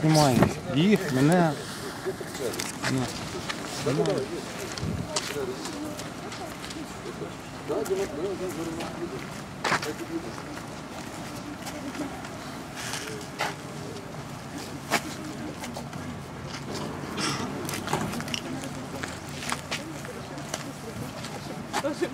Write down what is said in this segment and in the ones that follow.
знімаю. Їх, мене. Ну, знімаю. Просто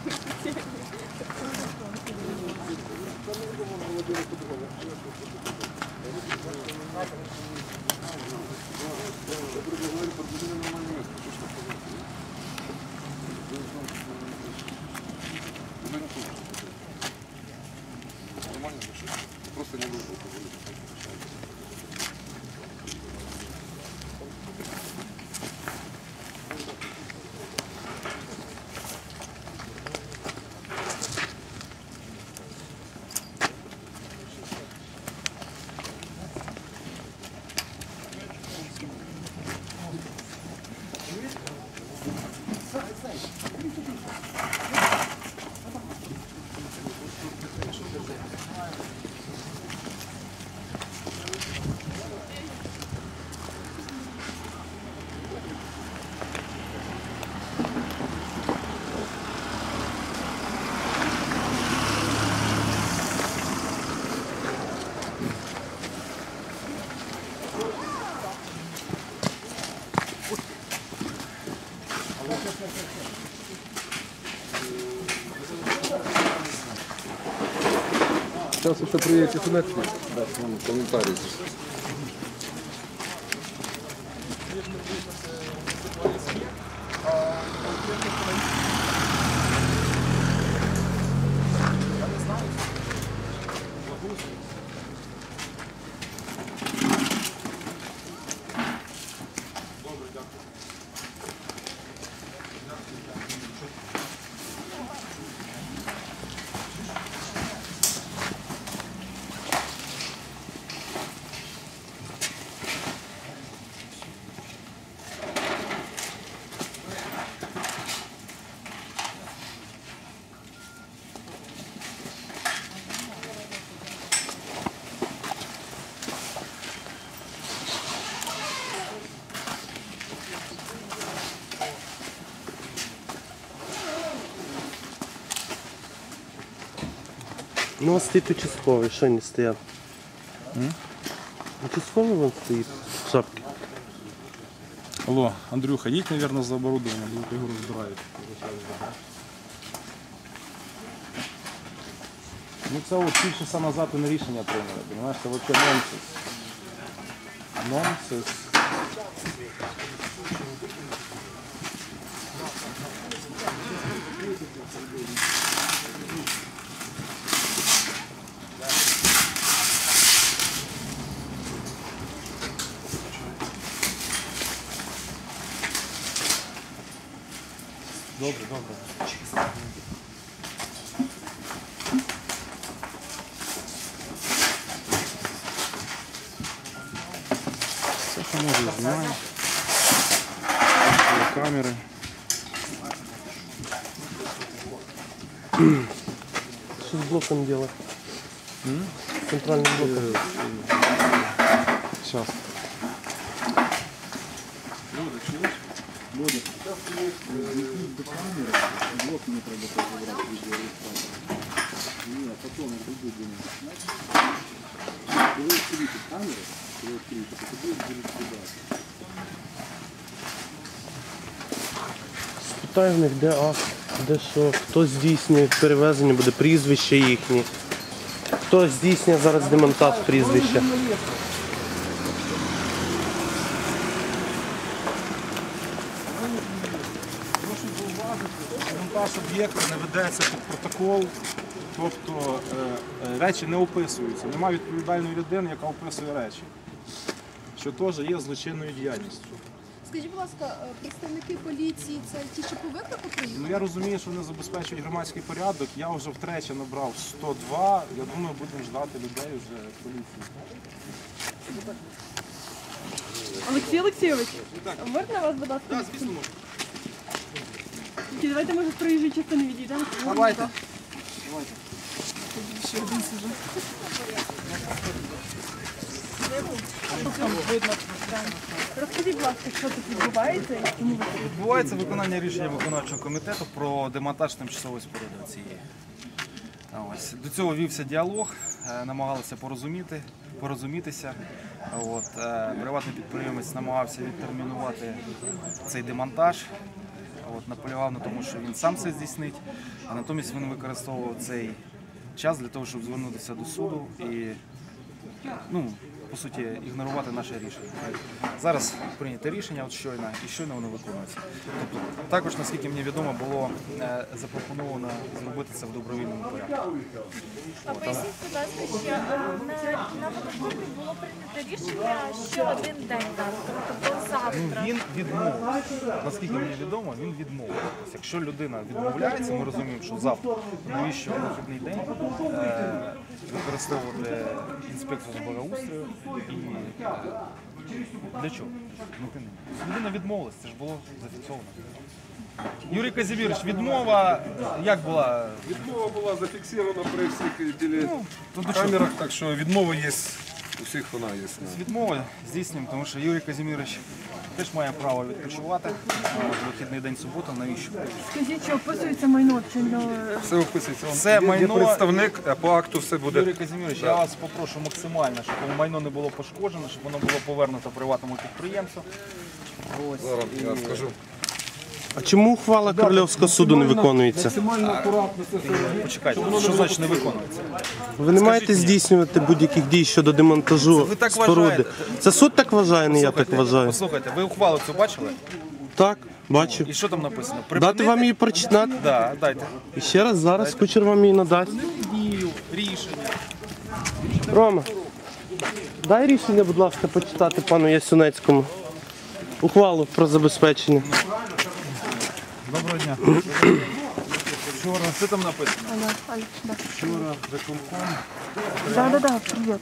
Сейчас еще приедете даст вам комментарий. Ну, а стоїть участковий, що не стояв? Участковий вон стоїть в шапці. Алло, Андрюха, їдь, мабуть, за оборудование, бо його розбирають. Ну це от півчаса назад вони рішення прийняли, розумієш, це взагалі нонсенс. Нонсенс. Добре, добре. Все, що може, знімаю. Камери. Що з блоком делать? Центральним блоком. Сейчас. Спитай в них, де акт, де що, хто здійснює перевезення, буде прізвище їхні. Хто здійснює зараз демонтаж прізвища. Об'єкту не ведеться під протокол, тобто е, е, речі не описуються. Немає відповідальної людини, яка описує речі, що теж є злочинною діяльністю. Скажіть, будь ласка, е, представники поліції це ті, що по виклику Ну я розумію, що вони забезпечують громадський порядок. Я вже втрече набрав 102. Я думаю, будемо ждати людей вже поліції. Олексій Олексійович, можна вас, будь ласка? звісно, Тільки Давайте, може, з проїжджої частини відійдемо. Давайте. Ще один сижу. Розкажіть, будь ласка, що тут відбувається і чому ви тут? Відбувається виконання рішення виконавчого комітету про демонтаж тимчасової споруди цієї. А Ось. До цього вівся діалог, е, намагалися порозуміти, порозумітися. От. е, Приватний підприємець намагався відтермінувати цей демонтаж. От, наполягав на тому, що він сам це здійснить, а натомість він використовував цей час для того, щоб звернутися до суду і ну, по суті, ігнорувати наше рішення. Зараз прийнято рішення от щойно, і щойно воно виконується. Тобто, також, наскільки мені відомо, було е, запропоновано зробити це в добровільному порядку. А поясніть, будь ласка, що е, на, на було прийнято рішення ще один день тобто Ну, завтра. він відмовив. Наскільки мені відомо, він відмовив. Тобто, якщо людина відмовляється, ми розуміємо, що завтра навіщо вихідний день е, використовувати інспекцію з благоустрою і для чого? Ну, Людина відмовилась, це ж було зафіксовано. Юрій Казімірович, відмова як була? Відмова була зафіксована при всіх Ну, камерах, так що відмова є. У всіх вона є. З відмови здійснюємо, тому що Юрій Казімірович теж має право відпочивати в вихідний день субота. Навіщо? Скажіть, що описується майно, чи не Все описується. Є майно- представник, по акту все буде. Юрій Казімірович, я вас попрошу максимально, щоб майно не було пошкоджено, щоб воно було повернуто приватному підприємцю. Ось. Зараз я скажу. А чому ухвала Корольовського суду не виконується? Максимально акуратно це. Почекайте, що значить не виконується? Ви не маєте здійснювати будь-яких дій щодо демонтажу ви так споруди. вважаєте? Це суд так вважає, не я так Послухайте, вважаю. Послухайте, ви ухвалу цю бачили? Так, бачу. І що там написано? Дати вам її прочитати? Да, дайте. І ще раз зараз кучер вам її надасть. Дію, рішення. Рома, дай рішення, будь ласка, почитати пану Ясюнецькому. Ухвалу про забезпечення. Доброго дня. Вчора, що там написано? Вчора виконком. Да, да, да, привіт.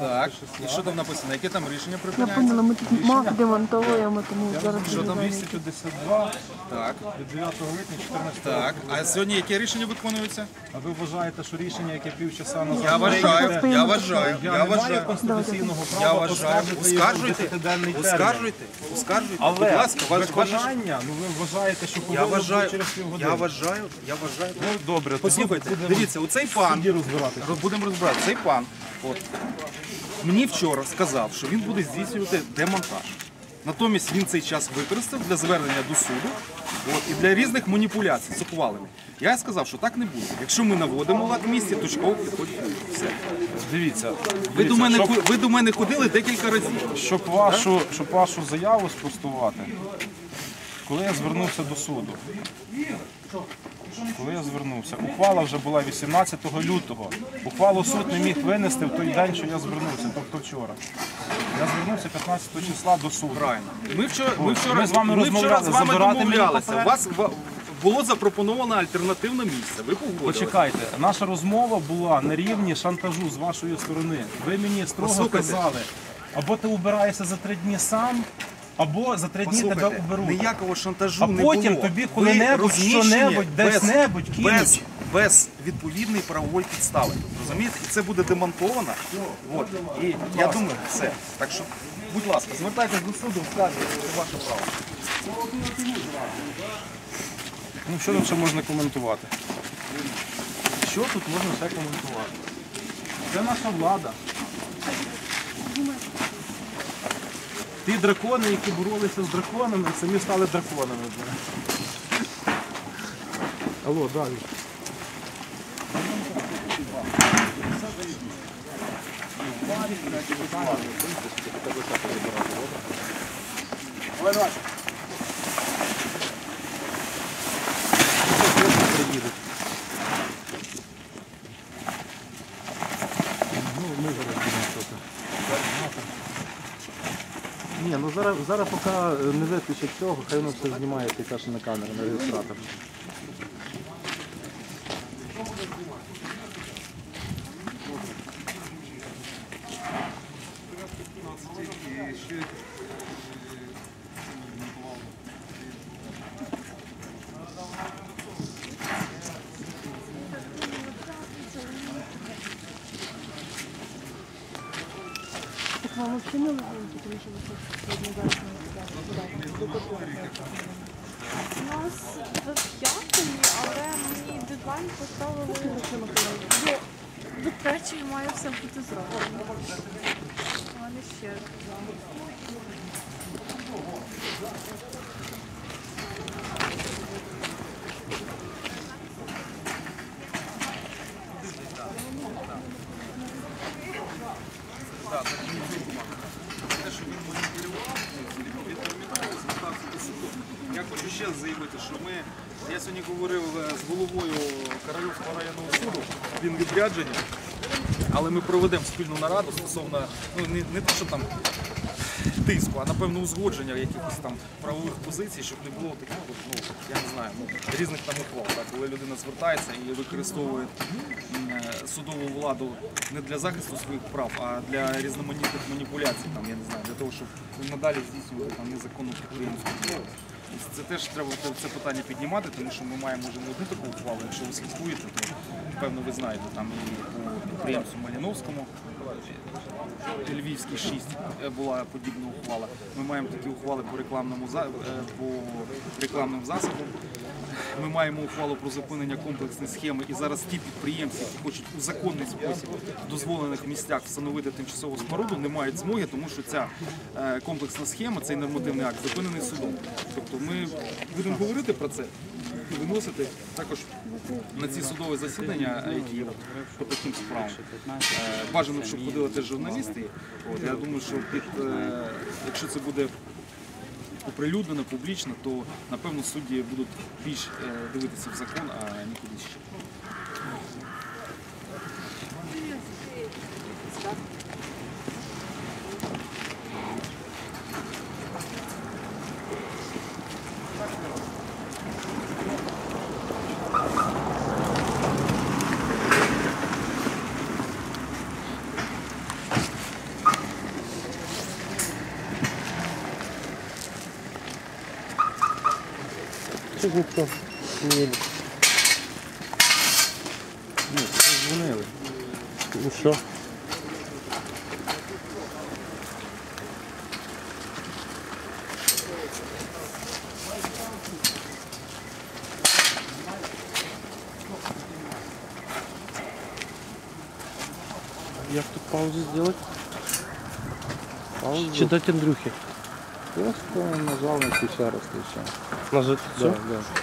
Так. І що там написано? Яке там рішення Я припиняється? поняла, ми тут мав демонтуємо, тому зараз Що там дуже 252 Так, від 9 липня 14 Так. А сьогодні яке рішення виконується? А ви вважаєте, що рішення, яке півчаса назад Я вважаю, я вважаю, я я не маю вважаю. конституційного Я права вважаю, оскаржити його в оскаржуйте, 10-денний термін. оскаржуйте, оскаржуйте. Але Будь ласка, ваш, ваш, виконання, ну ви вважаєте, що я повинно бути вважаю, через півгодини. я вважаю, я вважаю. Ну добре, Послухайте, дивіться, оцей пан, тоді розбиратися. роз- будемо розбирати, цей пан, от, мені вчора сказав, що він буде здійснювати демонтаж. Натомість він цей час використав для звернення до суду от, і для різних маніпуляцій з ухвалами. Я сказав, що так не буде. Якщо ми наводимо лад в місті, точково підходить. Все. Дивіться, Ви до, мене, щоб, ви до мене ходили декілька разів. щоб, вашу, щоб вашу заяву спростувати, коли я звернувся до суду, коли я звернувся, ухвала вже була 18 лютого. Ухвалу суд не міг винести в той день, що я звернувся, тобто вчора. Я звернувся 15 числа до суду. Правильно. Ми вчора, ми вчора, ми з вами ми вчора розмовляли, з вами забирати мені домовлялися. папери? У вас ва- було запропоновано альтернативне місце. Ви погодилися. Почекайте, наша розмова була на рівні шантажу з вашої сторони. Ви мені строго Послухайте. казали, або ти убираєшся за три дні сам, або за три дні тебе Послухайте, уберуть. ніякого шантажу А не потім тобі Ви коли-небудь, розміщені що-небудь, без- десь-небудь кинуть. без, без відповідної правової підстави. Розумієте? І це буде демонтовано. От. І я думаю, все. Так що, будь ласка, звертайтесь до суду, це ваше право. Ну що тут ще можна коментувати? Що тут можна ще коментувати? Це наша влада. Ті дракони, які боролися з драконами, самі стали драконами. Алло, далі. Ні, ну Зараз поки е, не виключить цього, хай воно все знімається і каже на камеру, на реєстратор. Так вам усінули? Не. У нас до п'ятої, але мені дедлайн поставили до, до третьої має все бути зроблено. У мене ще. те, що він може керувати, відтермінувати, звертався до суду. Я хочу ще заявити, що ми, я сьогодні говорив е, з головою Корольовського районного суду, він відряджений, але ми проведемо спільну нараду стосовно, ну не, не те, що там тиску, а напевно узгодження якихось там правових позицій, щоб не було таких, ну я не знаю, ну, різних там ухвал, коли людина звертається і використовує е, судову владу не для захисту своїх прав, а для різноманітних маніпуляцій, там, я не знаю, для того, щоб надалі здійснювати там незаконну підприємську діяльність. Це теж треба це- питання піднімати, тому що ми маємо вже не одну таку ухвалу. Якщо ви слідкуєте, то певно ви знаєте, там і по підприємству Маліновському Львівській 6 е, була подібна ухвала. Ми маємо такі ухвали по рекламному е, по рекламним засобам. Ми маємо ухвалу про зупинення комплексної схеми, і зараз ті підприємці, які хочуть у законний спосіб в дозволених місцях встановити тимчасову споруду, не мають змоги, тому що ця е, комплексна схема, цей нормативний акт зупинений судом. Тобто ми будемо говорити про це виносити також на ці судові засідання, е, які по таким справам. Е, Бажано, щоб ходили теж журналісти. Я думаю, що е, якщо це буде оприлюднено публічно, то напевно судді будуть більш дивитися в закон, а нікуди ще. Щось ніхто не їде. Дзвонили. Ну що? Як тут паузу сделать? Паузу. Чи дать Андрюхи? Просто нажал на ще раз і все. Нажать? Да, да.